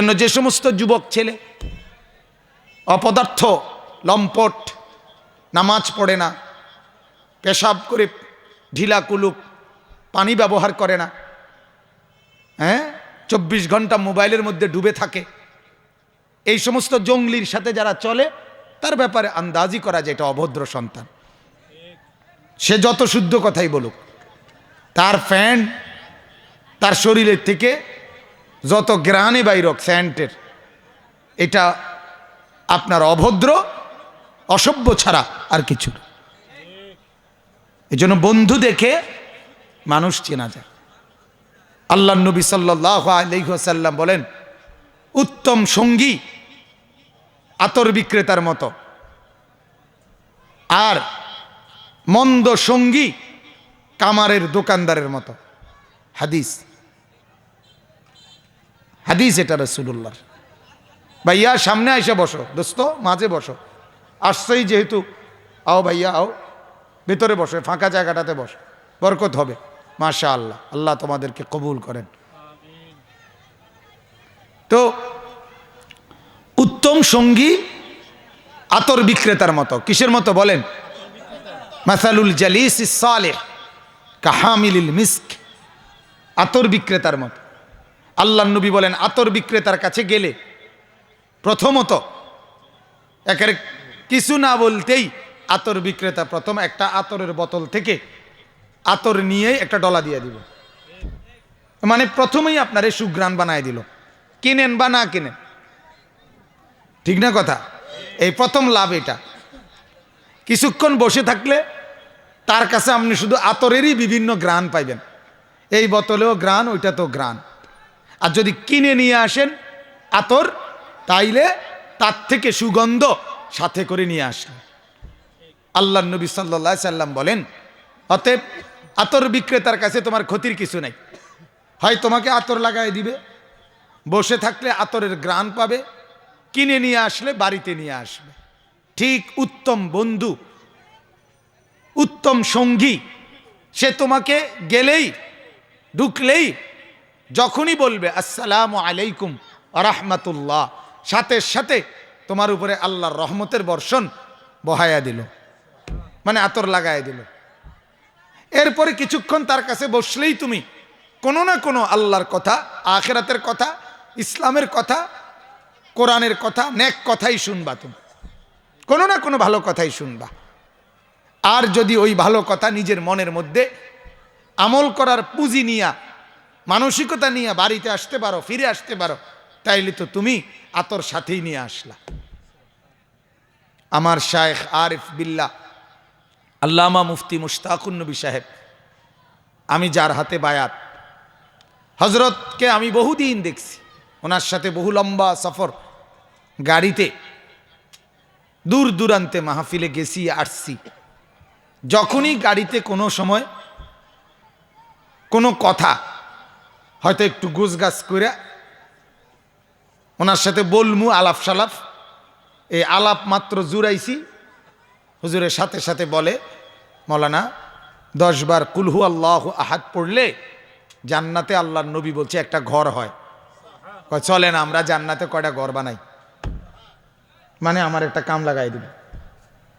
জন্য যে সমস্ত যুবক ছেলে অপদার্থ, লম্পট, নামাজ পড়ে না, পেশাব করে ঢিলা কুলুক পানি ব্যবহার করে না হ্যাঁ? চব্বিশ ঘণ্টা মোবাইলের মধ্যে ডুবে থাকে। এই সমস্ত জঙ্গলির সাথে যারা চলে, তার ব্যাপারে আন্দাজি করা যায় এটা অভদ্র সন্তান। সে যত শুদ্ধ কথাই বলুক, তার ফ্যান, তার শরীরের থেকে যত গ্রানে বাইরক স্যান্টের, এটা আপনার অভদ্র, অসভ্য ছাড়া আর কিছু এই জন্য বন্ধু দেখে মানুষ চেনা যায়। আল্লাহ নবী সাল্লাহ বলেন, উত্তম সঙ্গী আতর বিক্রেতার মতো। আর মন্দ সঙ্গী কামারের দোকানদারের মতো। হাদিস। হাদিস এটা রসুল্লাহর ভাইয়া, সামনে এসে বসো। দোস্ত, মাঝে বসো। আসছেই যেহেতু। আও ভাইয়া, আও। ভেতরে বসো ফাঁকা জায়গাটাতে বসো। বরকত হবে। মাশা আল্লাহ আল্লাহ তোমাদেরকে কবুল করেন। তো, উত্তম সঙ্গী আতর বিক্রেতার মতো। কিসের মতো বলেন? মাসালুল জালিস সালেহ, কাহামিলিল মিস্ক। আতর বিক্রেতার মতো। আল্লাহ নবী বলেন, আতর বিক্রেতার কাছে গেলে। প্রথমত, একের কিছু না বলতেই আতর বিক্রেতা প্রথম একটা আতরের বোতল থেকে আতর নিয়ে একটা ডলা দিয়ে দিব মানে প্রথমেই আপনার এই সুগ্রাণ বানায় দিল। কিনেন বা না কিনেন। ঠিক না কথা? এই প্রথম লাভ এটা। কিছুক্ষণ বসে থাকলে তার কাছে আপনি শুধু আতরেরই বিভিন্ন গ্রান পাইবেন। এই বোতলেও গ্রান ওইটা তো গ্রান আর যদি কিনে নিয়ে আসেন আতর, তাইলে তার থেকে সুগন্ধ সাথে করে নিয়ে আসেন। আল্লাহ নবী সাল্লা সাল্লাম বলেন, অতএব আতর বিক্রেতার কাছে তোমার ক্ষতির কিছু নাই। হয় তোমাকে আতর লাগাই দিবে, বসে থাকলে আতরের গ্রান পাবে, কিনে নিয়ে আসলে বাড়িতে নিয়ে আসবে। ঠিক উত্তম বন্ধু, উত্তম সঙ্গী, সে তোমাকে গেলেই, ঢুকলেই যখনই বলবে, আসসালামু আলাইকুম রাহমাতুল্লাহ সাথে সাথে তোমার উপরে আল্লাহর রহমতের বর্ষণ বহায়া দিল মানে আতর লাগায় দিল। এরপরে কিছুক্ষণ তার কাছে বসলেই তুমি কোনো না কোনো আল্লাহর কথা, আখেরাতের কথা, ইসলামের কথা, কোরআনের কথা, নেক কথাই শুনবা তুমি। কোনো না কোনো ভালো কথাই শুনবা। আর যদি ওই ভালো কথা নিজের মনের মধ্যে আমল করার পুঁজি নিয়া মানসিকতা নিয়ে বাড়িতে আসতে পারো, ফিরে আসতে পারো, তাইলে তো তুমি আতর সাথেই নিয়ে আসলা। আমার শায়েখ আরিফ বিল্লা আল্লামা মুফতি মুশতাকুন নবী সাহেব, আমি যার হাতে বায়াত হজরতকে আমি বহুদিন দেখছি, ওনার সাথে বহু লম্বা সফর, গাড়িতে দূর দূরান্তে মাহফিলে গেছি, আসছি। যখনই গাড়িতে কোনো সময় কোনো কথা হয়তো একটু গোছগাছ করে ওনার সাথে বলমু আলাপ সালাপ। এই আলাপ মাত্র জুড়াইছি। হুজুরের সাথে সাথে বলে, মৌলানা দশবার কুলহু আল্লাহ আহাদ পড়লে জান্নাতে আল্লাহর নবী বলছে একটা ঘর হয়। কয়, চলে না, আমরা জান্নাতে কয়টা ঘর বানাই? মানে আমার একটা কাম লাগাই দিল।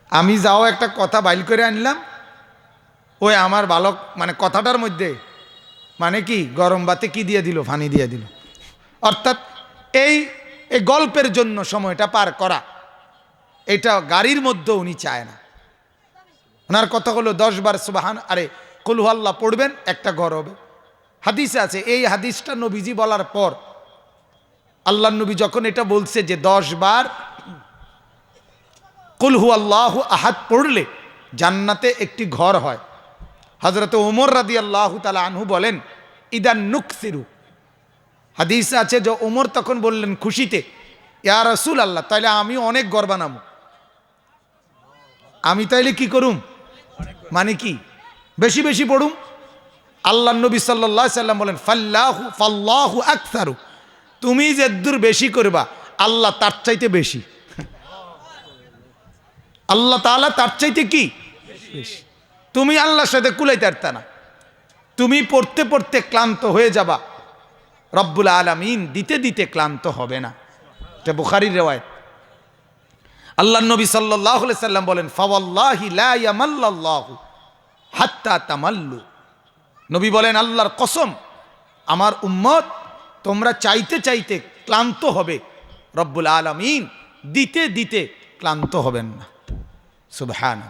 আমি যাও একটা কথা বাইল করে আনলাম। ওই আমার বালক মানে কথাটার মধ্যে মানে কি? গরম বাতে কি দিয়ে দিল? ফানি দিয়ে দিল। অর্থাৎ এই এই গল্পের জন্য সময়টা পার করা। এটা গাড়ির মধ্যে উনি চায় না। ওনার কথা হলো দশ বার সুবাহান, আরে কলুহাল্লা পড়বেন, একটা ঘর হবে। হাদিসে আছে, এই হাদিসটা নবীজি বলার পর আল্লাহ নবী যখন এটা বলছে যে দশ বার কুলহু আল্লাহ আহাদ পড়লে জান্নাতে একটি ঘর হয় হজরত ওমর রাদি আল্লাহ তালা আনহু বলেন, ইদান নুকসিরু। হাদিস আছে যে ওমর তখন বললেন খুশিতে, ইয়া রসুল আল্লাহ তাইলে আমি অনেক ঘর বানাবো। আমি তাইলে কি করুম? মানে কি? বেশি বেশি পড়ুম? আল্লাহ নবী সাল্লাহ সাল্লাম বলেন, ফাল্লাহু ফাল্লাহু আকসারু। তুমি যে দূর বেশি করবা, আল্লাহ তার চাইতে বেশি। আল্লাহ তাআলা তার চাইতে কি? বেশি। তুমি আল্লাহর সাথে কুলাইতে পারতা না। তুমি পড়তে পড়তে ক্লান্ত হয়ে যাবা। রব্বুল আলমিন দিতে দিতে ক্লান্ত হবে না। এটা বুখারির রেওয়ায় আল্লাহ নবী সাল্লাহ সাল্লাম বলেন, ফাওয়াল্লাহি হাত্তা তামাল্লু। নবী বলেন, আল্লাহর কসম, আমার উম্মত তোমরা চাইতে চাইতে ক্লান্ত হবে। রব্বুল আলমিন দিতে দিতে ক্লান্ত হবেন না। সুবহান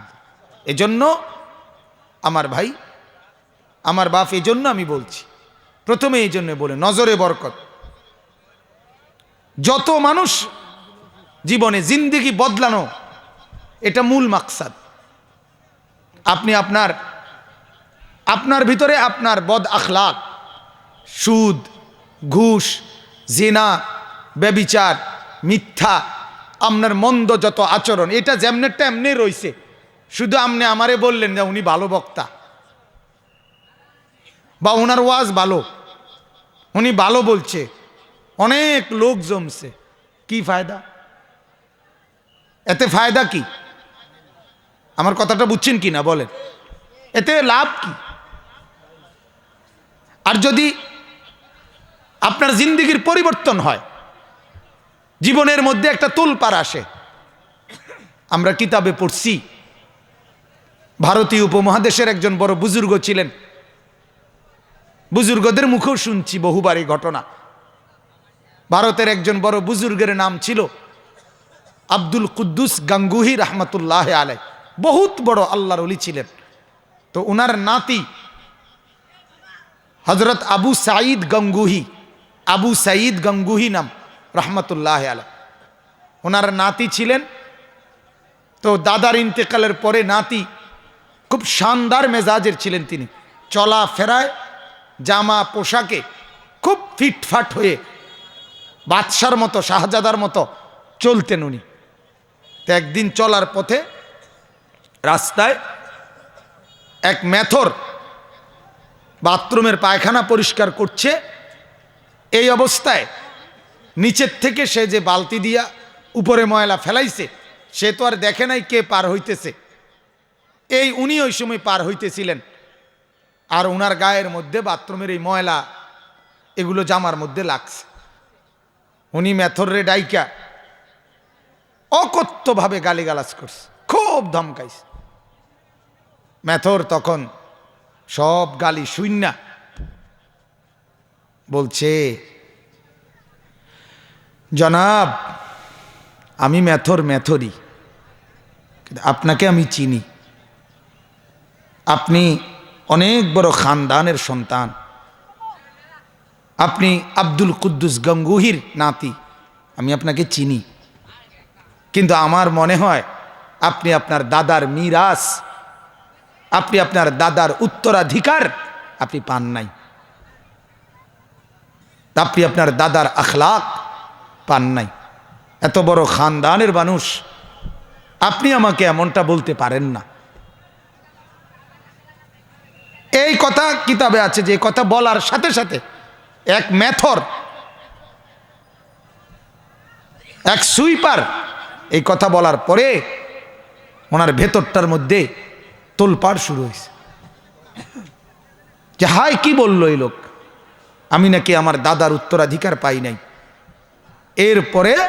এজন্য আমার ভাই, আমার বাপ এই জন্য আমি বলছি। প্রথমে এই জন্য বলে, নজরে বরকত। যত মানুষ জীবনে জিন্দিগি বদলানো, এটা মূল মাকসাদ। আপনি আপনার আপনার ভিতরে আপনার বদ আখলাক, সুদ, ঘুষ, জেনা, ব্যবিচার, মিথ্যা, আপনার মন্দ যত আচরণ, এটা যেমনেরটা এমনি রইছে। শুধু আপনি আমারে বললেন যে উনি ভালো বক্তা। বা ওনার ওয়াজ ভালো। উনি ভালো বলছে। অনেক লোক জমছে। কি ফায়দা? এতে ফায়দা কি? আমার কথাটা বুঝছেন কি না? বলেন। এতে লাভ কি? আর যদি আপনার জিন্দিগির পরিবর্তন হয়, জীবনের মধ্যে একটা তুলপার আসে। আমরা কিতাবে পড়ছি ভারতীয় উপমহাদেশের একজন বড় বুজুর্গ ছিলেন। বুজুর্গদের মুখেও শুনছি বহুবার এই ঘটনা। ভারতের একজন বড় বুজুর্গের নাম ছিল আব্দুল কুদ্দুস গাঙ্গুহি রহমতুল্লাহ আলাই বহুত বড় আল্লাহর অলি ছিলেন। তো ওনার নাতি হজরত আবু সাঈদ গঙ্গুহি, আবু সাঈদ গঙ্গুহি নাম রহমতুল্লাহ আলাই ওনার নাতি ছিলেন। তো দাদার ইন্তেকালের পরে নাতি খুব শানদার মেজাজের ছিলেন তিনি। চলা ফেরায় জামা পোশাকে খুব ফিটফাট হয়ে বাদশার মতো, শাহজাদার মতো চলতেন উনি। তো একদিন চলার পথে রাস্তায় এক মেথর বাথরুমের পায়খানা পরিষ্কার করছে। এই অবস্থায় নিচের থেকে সে যে বালতি দিয়া উপরে ময়লা ফেলাইছে, সে তো আর দেখে নাই কে পার হইতেছে। এই উনি ওই সময় পার হইতেছিলেন। আর ওনার গায়ের মধ্যে বাথরুমের এই ময়লা, এগুলো জামার মধ্যে লাগছে। উনি রে ডাইকা অকথ্যভাবে গালিগালাজ করছে, খুব ধমকাইছে। ম্যাথর তখন সব গালি শূন্য বলছে, জনাব, আমি ম্যাথর কিন্তু আপনাকে আমি চিনি। আপনি অনেক বড় খানদানের সন্তান। আপনি আব্দুল কুদ্দুস গঙ্গুহির নাতি। আমি আপনাকে চিনি। কিন্তু আমার মনে হয় আপনি আপনার দাদার মিরাস আপনি আপনার দাদার উত্তরাধিকার আপনি পান নাই। আপনি আপনার দাদার আখলাক পান নাই। এত বড় খানদানের মানুষ, আপনি আমাকে এমনটা বলতে পারেন না। এই কথা কিতাবে আছে যে কথা বলার সাথে সাথে এক ম্যাথর এক সুইপার এই কথা বলার পরে ওনার ভেতরটার মধ্যে তোলপাড় শুরু হয়েছে। যে হাই কি বলল এই লোক? আমি নাকি আমার দাদার উত্তরাধিকার পাই নাই। এরপরে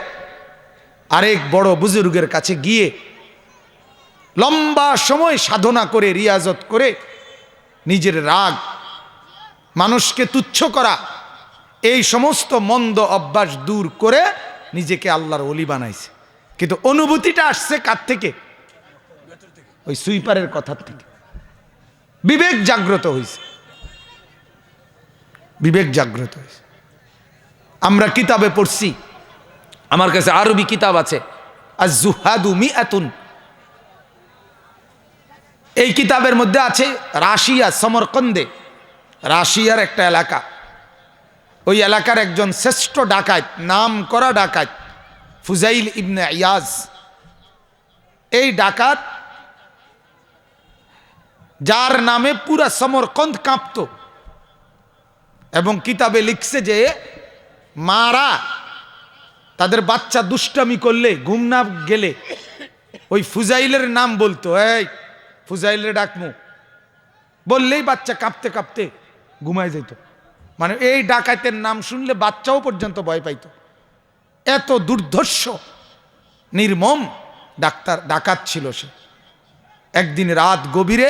আরেক বড় বুজুর্গের কাছে গিয়ে লম্বা সময় সাধনা করে, রিয়াজত করে নিজের রাগ, মানুষকে তুচ্ছ করা, এই সমস্ত মন্দ অভ্যাস দূর করে নিজেকে আল্লাহর অলি বানাইছে। কিন্তু অনুভূতিটা আসছে কার থেকে? ওই সুইপারের কথার থেকে। বিবেক জাগ্রত হয়েছে বিবেক জাগ্রত হয়েছে আমরা কিতাবে পড়ছি, আমার কাছে আরবি কিতাব আছে আর জুহাদু মি এতুন এই কিতাবের মধ্যে আছে রাশিয়া, সমরকন্দে। রাশিয়ার একটা এলাকা। ওই এলাকার একজন শ্রেষ্ঠ ডাকাত, নাম করা ডাকাত, ফুজাইল ইবনে ইয়াজ। এই ডাকাত যার নামে পুরা সমরকন্দ কাঁপত এবং কিতাবে লিখছে যে মারা তাদের বাচ্চা দুষ্টামি করলে, ঘুম না গেলে ওই ফুজাইলের নাম বলতো, এই ফুজাইলের ডাকমু। বললেই বাচ্চা কাঁপতে কাঁপতে ঘুমায় যেত মানে এই ডাকাতের নাম শুনলে বাচ্চাও পর্যন্ত ভয় পাইত। এত দুর্ধর্ষ, নির্মম ডাক্তার, ডাকাত ছিল সে। একদিন রাত গভীরে,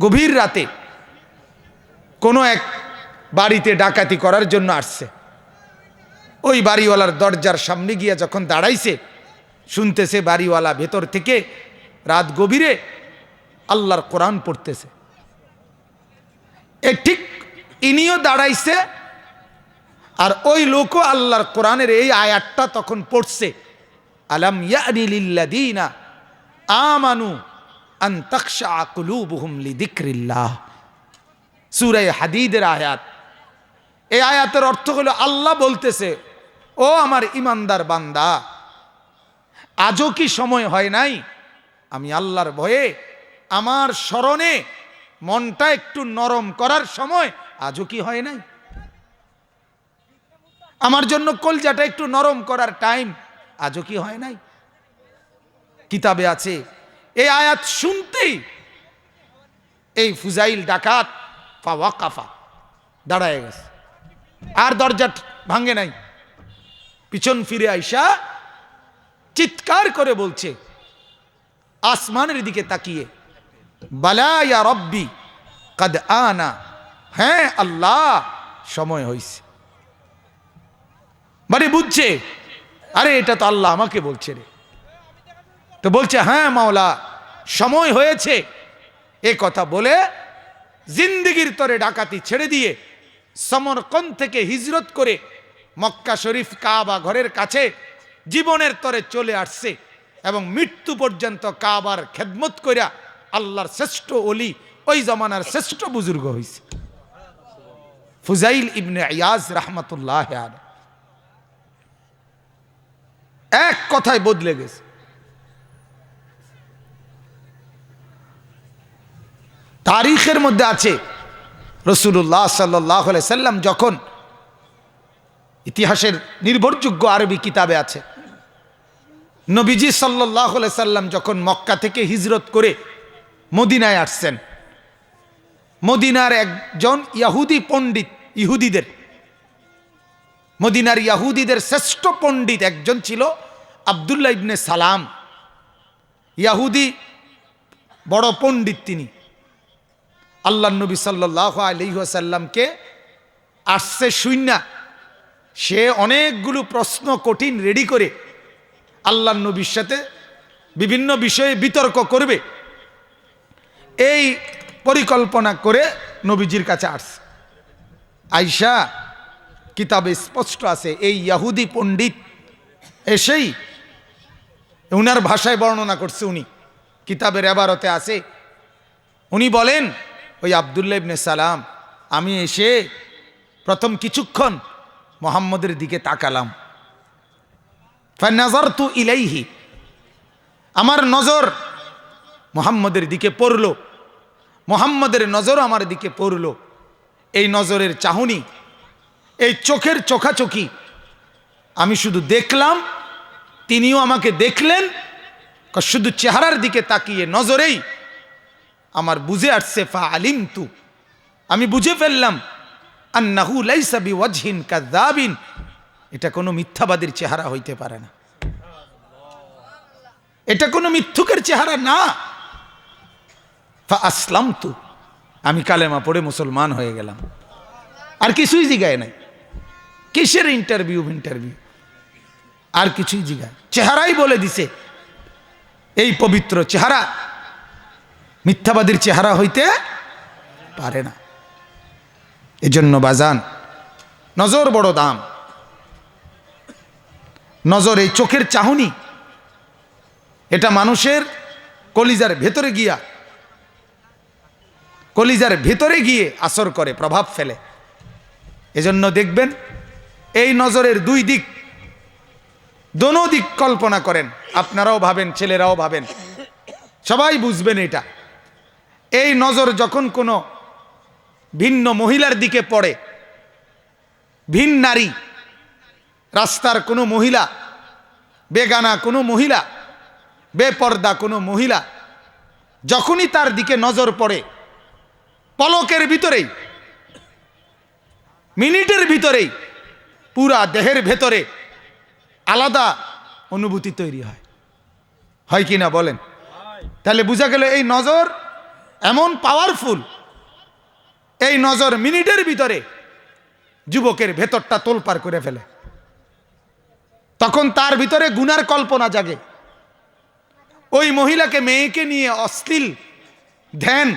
গভীর রাতে কোনো এক বাড়িতে ডাকাতি করার জন্য আসছে। ওই বাড়িওয়ালার দরজার সামনে গিয়া যখন দাঁড়াইছে, শুনতেছে বাড়িওয়ালা ভেতর থেকে রাত গভীরে আল্লাহর কোরআন পড়তেছে। এ ঠিক ইনিও দাঁড়াইছে আর ওই লোকও আল্লাহর কোরআনের এই আয়াতটা তখন পড়ছে। আলাম ইয়ানি আমানু হাদিদের আয়াত। এই আয়াতের অর্থ হলো আল্লাহ বলতেছে, ও আমার ইমানদার বান্দা, আজও কি সময় হয় নাই আমি আল্লাহর ভয়ে আমার স্মরণে মনটা একটু নরম করার সময় আজও কি হয় নাই? আমার জন্য কলজাটা একটু নরম করার টাইম আজও কি হয় নাই? কিতাবে আছে, এই আয়াত শুনতেই এই ফুজাইল ডাকাত ফাওয়া কাফা দাঁড়ায় গেছে। আর দরজা ভাঙে নাই। পিছন ফিরে আইসা চিৎকার করে বলছে আসমানের দিকে তাকিয়ে বালায়া রব্বি, কাদ আনা। হ্যাঁ আল্লাহ, সময় হয়েছে মানে বুঝছে? আরে, এটা তো আল্লাহ আমাকে বলছে রে। তো বলছে হ্যাঁ মাওলা, সময় হয়েছে। এ কথা বলে জিন্দিগির তরে ডাকাতি ছেড়ে দিয়ে সমরকন থেকে হিজরত করে মক্কা শরীফ কাবা ঘরের কাছে জীবনের তরে চলে আসছে। এবং মৃত্যু পর্যন্ত কাবার খেদমত কইরা আল্লাহর শ্রেষ্ঠ অলি ওই জমানার শ্রেষ্ঠ বুজুর্গ হয়েছে ফুজাইল ইবনে ইয়াজ রহমতুল্লাহ এক কথায় বদলে গেছে। তারিখের মধ্যে আছে রসুল্লাহ সাল্লাহ সাল্লাম যখন ইতিহাসের নির্ভরযোগ্য আরবি কিতাবে আছে নবীজি সাল্লাহ সাল্লাম যখন মক্কা থেকে হিজরত করে মদিনায় আসছেন, মদিনার একজন ইয়াহুদি পণ্ডিত, ইহুদিদের, মদিনার ইয়াহুদিদের শ্রেষ্ঠ পণ্ডিত একজন ছিল আবদুল্লাহ ইবনে সালাম। ইয়াহুদি বড় পণ্ডিত তিনি। আল্লাহ নবী সাল্লাহ আলিহাসাল্লামকে আসছে শূন্য সে অনেকগুলো প্রশ্ন কঠিন, রেডি করে আল্লাহ নবীর সাথে বিভিন্ন বিষয়ে বিতর্ক করবে। এই পরিকল্পনা করে নবীজির কাছে আসছে। আইসা কিতাবে স্পষ্ট আছে, এই ইয়াহুদি পণ্ডিত এসেই উনার ভাষায় বর্ণনা করছে উনি। কিতাবের এবারতে আছে। উনি বলেন, ওই আবদুল্লা ইবনে সালাম, আমি এসে প্রথম কিছুক্ষণ মোহাম্মদের দিকে তাকালাম। নজর তু ইলাইহি। আমার নজর মোহাম্মদের দিকে পড়ল। মোহাম্মদের নজর আমার দিকে পড়ল। এই নজরের চাহনি, এই চোখের চোখাচোখি আমি শুধু দেখলাম, তিনিও আমাকে দেখলেন শুধু চেহারার দিকে তাকিয়ে নজরেই আমার বুঝে আসছে, ফা আলিম তু আমি বুঝে ফেললাম, আন্নাহু লাইসাবি ওয়াজহিন কাযাবিন এটা কোনো মিথ্যাবাদীর চেহারা হইতে পারে না। এটা কোনো মিথ্যুকের চেহারা না। আসলাম তু আমি কালেমা পড়ে মুসলমান হয়ে গেলাম। আর কিছুই জিগায় নাই। কিসের ইন্টারভিউ ইন্টারভিউ আর কিছুই জিগায়। চেহারাই বলে দিছে, এই পবিত্র চেহারা মিথ্যাবাদীর চেহারা হইতে পারে না। এজন্য বাজান, নজর বড় দাম। নজর এই চোখের চাহনি। এটা মানুষের কলিজার ভেতরে গিয়া, কলিজার ভেতরে গিয়ে আসর করে, প্রভাব ফেলে। এজন্য দেখবেন, এই নজরের দুই দিক, দোনো দিক কল্পনা করেন। আপনারাও ভাবেন, ছেলেরাও ভাবেন। সবাই বুঝবেন এটা। এই নজর যখন কোনো ভিন্ন মহিলার দিকে পড়ে, ভিন নারী রাস্তার কোনো মহিলা, বেগানা কোনো মহিলা, বেপর্দা কোনো মহিলা যখনই তার দিকে নজর পড়ে, পলকের ভিতরেই, মিনিটের ভিতরেই, পুরা দেহের ভেতরে আলাদা অনুভূতি তৈরি হয়। হয় কি না বলেন? তাহলে বোঝা গেল এই নজর এমন পাওয়ারফুল এই নজর মিনিটের ভিতরে যুবকের ভেতরটা তোলপার করে ফেলে। তখন তার ভিতরে গুনার কল্পনা জাগে। ওই মহিলাকে, মেয়েকে নিয়ে অশ্লীল ধ্যান,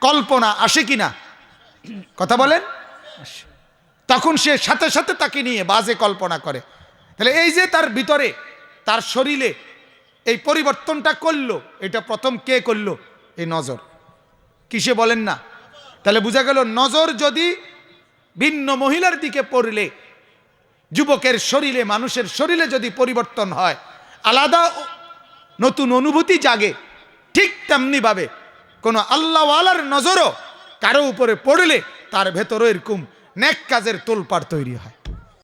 কল্পনা আসে কিনা? কথা বলেন। তখন সে সাথে সাথে তাকে নিয়ে বাজে কল্পনা করে। তাহলে এই যে তার ভিতরে, তার শরীরে এই পরিবর্তনটা করল, এটা প্রথম কে করল? এই নজর। কিসে বলেন না? তাহলে বোঝা গেল, নজর যদি ভিন্ন মহিলার দিকে পড়লে যুবকের শরীরে, মানুষের শরীরে যদি পরিবর্তন হয়, আলাদা নতুন অনুভূতি জাগে, ঠিক তেমনিভাবে কোনো আল্লাহওয়ালার নজরও কারও উপরে পড়লে তার ভেতরও এরকম নেক কাজের তোলপাড় তৈরি হয়।